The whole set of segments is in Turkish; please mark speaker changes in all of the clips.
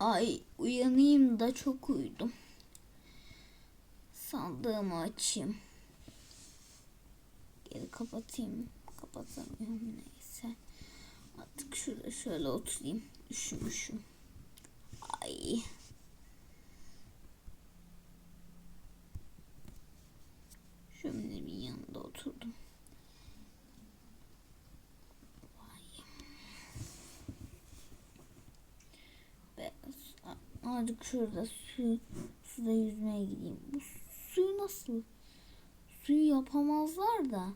Speaker 1: Ay uyanayım da çok uyudum. Sandığımı açayım. Geri kapatayım. Kapatamıyorum neyse. Artık şurada şöyle oturayım. Üşümüşüm. Ay. Şöyle bir yanında oturdum. Vay. Beyaz. Azıcık şurada su, suda yüzmeye gideyim. Bu suyu nasıl? Suyu yapamazlar da.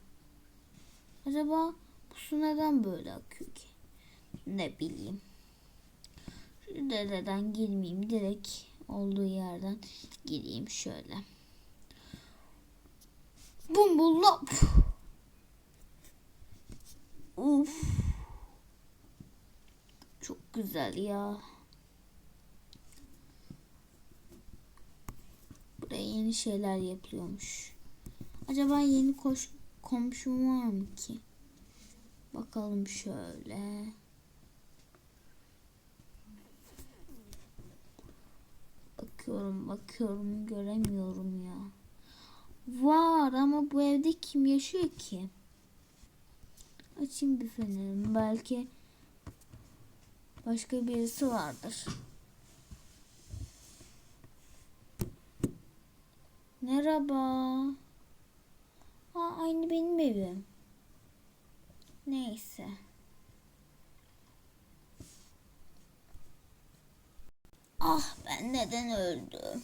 Speaker 1: Acaba bu su neden böyle akıyor ki? Ne bileyim. Şu dereden girmeyeyim. Direkt olduğu yerden gireyim şöyle. Bum bum lop. Uf. Çok güzel ya. Buraya yeni şeyler yapılıyormuş. Acaba yeni koş komşum var mı ki? Bakalım şöyle. Bakıyorum bakıyorum göremiyorum ya. Var ama bu evde kim yaşıyor ki? Açayım bir fenerimi. Belki başka birisi vardır. Merhaba. Aa, aynı benim evim. Neyse. Ah ben neden öldüm?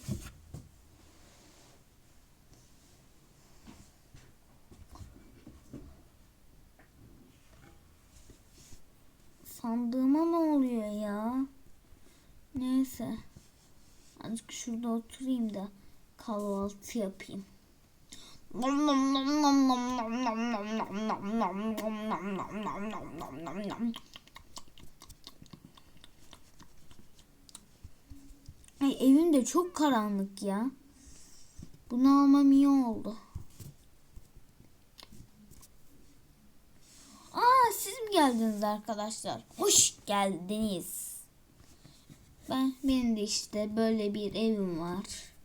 Speaker 1: Sandığıma ne oluyor ya? Neyse. Azıcık şurada oturayım da kahvaltı yapayım. Nom nom nom nom nom nom nom nom nom nom nom nom nom nom nom nom nom nom. Ay evim de çok karanlık ya. Bunu almam iyi oldu. Aa siz mi geldiniz arkadaşlar? Hoş geldiniz. Ben benim de işte böyle bir evim var.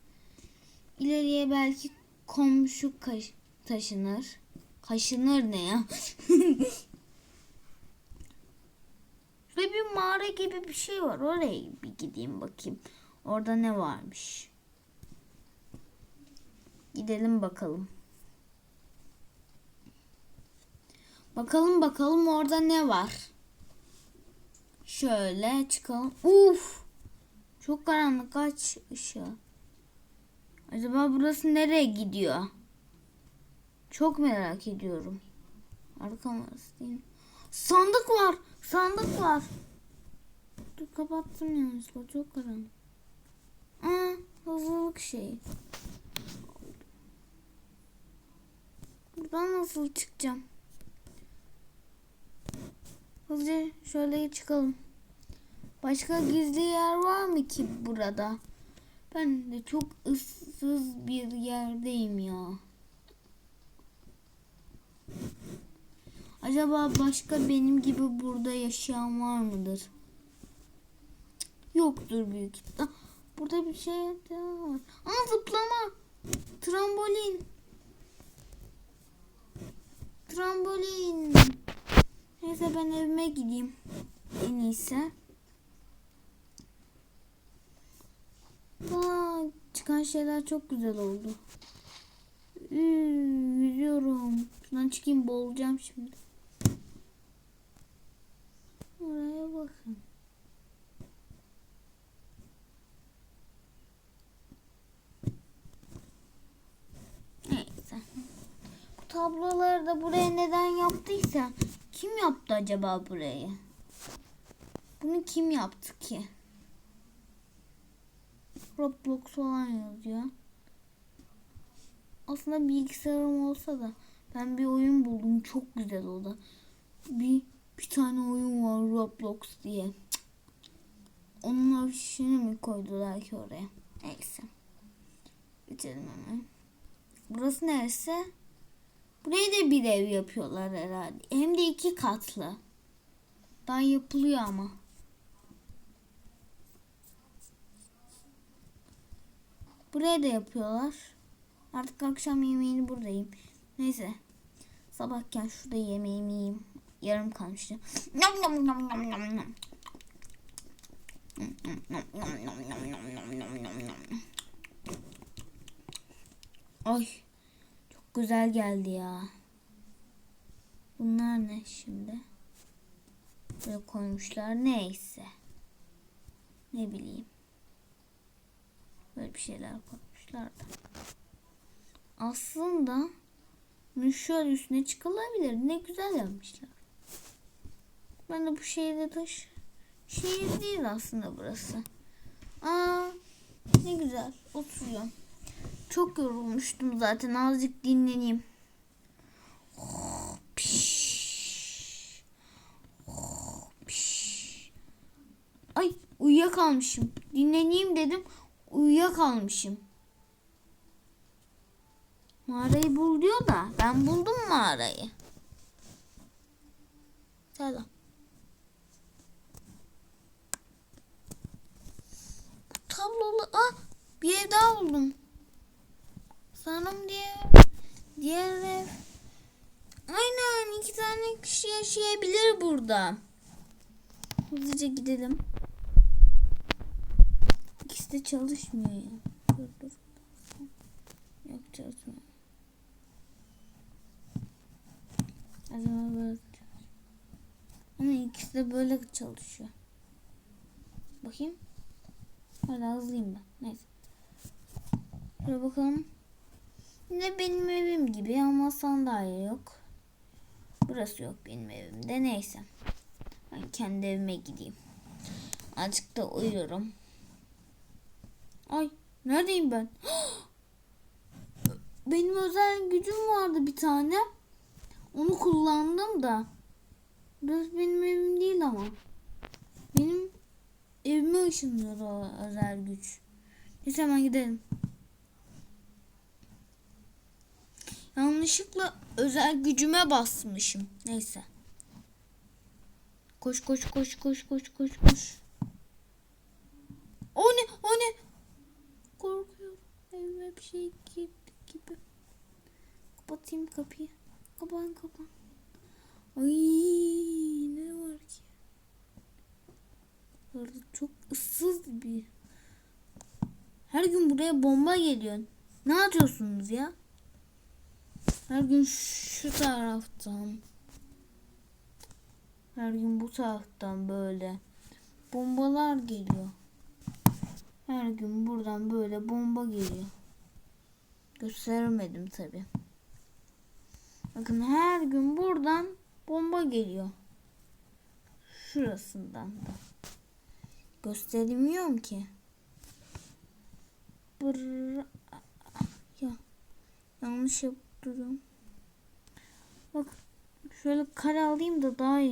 Speaker 1: İleriye belki komşu kaş, taşınır. Kaşınır ne ya? Ve bir mağara gibi bir şey var. Oraya bir gideyim bakayım. Orada ne varmış? Gidelim bakalım. Bakalım bakalım orada ne var. Şöyle çıkalım. Uf! Çok karanlık aç ışığı. Acaba burası nereye gidiyor? Çok merak ediyorum. Arkam değil? Sandık var. Sandık var. Dur kapattım yanlışlıkla. Çok karanlık. Aa, hazırlık şeyi. Buradan nasıl çıkacağım? Hızlıca şöyle çıkalım. Başka gizli yer var mı ki burada? Ben de çok ıssız bir yerdeyim ya. Acaba başka benim gibi burada yaşayan var mıdır? Yoktur büyük ihtimal. Ah, Burada bir şey daha var. Aa zıplama. Trambolin. Trambolin. Neyse ben evime gideyim. En iyisi. Aa, çıkan şeyler çok güzel oldu. Üü, yüzüyorum. Şuradan çıkayım boğulacağım şimdi. Oraya bakın. Neyse. Bu tabloları da buraya neden yaptıysa kim yaptı acaba burayı? Bunu kim yaptı ki? Roblox falan yazıyor. Aslında bilgisayarım olsa da ben bir oyun buldum çok güzel o da. Bir bir tane oyun var Roblox diye. Cık. Onun afişini mi koydular ki oraya? Neyse. Geçelim hemen. Burası neresi? Buraya da bir ev yapıyorlar herhalde. Hem de iki katlı. Daha yapılıyor ama. Buraya da yapıyorlar. Artık akşam yemeğini buradayım. Neyse. Sabahken şurada yemeğimi yiyeyim. Yarım kalmıştı. Nom nom nom nom nom nom. Ay çok güzel geldi ya. Bunlar ne şimdi? Böyle koymuşlar neyse. Ne bileyim. Bir şeyler koymuşlar da. Aslında şöyle üstüne çıkılabilir. Ne güzel yapmışlar. Ben de bu şehirde taş şehir değil aslında burası. Aa ne güzel oturuyorum. Çok yorulmuştum zaten azıcık dinleneyim. Piş. Piş. Ay uyuyakalmışım. Dinleneyim dedim. Uyuyakalmışım. Mağarayı bul diyor da ben buldum mağarayı. Selam. Tablolu ah bir ev daha buldum. Sanırım diğer diğer ev. Aynen iki tane kişi yaşayabilir burada. Hızlıca gidelim. De çalışmıyor ya. Dur dur. Yok çalışmıyor. Acaba böyle Ama ikisi de böyle çalışıyor. Bakayım. Hala hızlıyım ben. Neyse. Şöyle bakalım. Yine benim evim gibi ama sandalye yok. Burası yok benim evimde. Neyse. Ben kendi evime gideyim. Azıcık da uyuyorum. Ay neredeyim ben? Benim özel gücüm vardı bir tane. Onu kullandım da. Burası benim evim değil ama. Benim evime ışınlıyor o özel güç. Neyse hemen gidelim. Yanlışlıkla özel gücüme basmışım. Neyse. Koş koş koş koş koş koş koş. O ne o ne? Evime bir şey girdi gibi. Kapatayım kapıyı. Kapan kapan. Ay ne var ki? Burada çok ıssız bir. Her gün buraya bomba geliyor. Ne yapıyorsunuz ya? Her gün şu taraftan. Her gün bu taraftan böyle. Bombalar geliyor. Her gün buradan böyle bomba geliyor. Gösteremedim tabi. Bakın her gün buradan bomba geliyor. Şurasından da. Gösteremiyorum ki. Brrr. Ya. Yanlış yapıyorum. Bak şöyle kare alayım da daha iyi.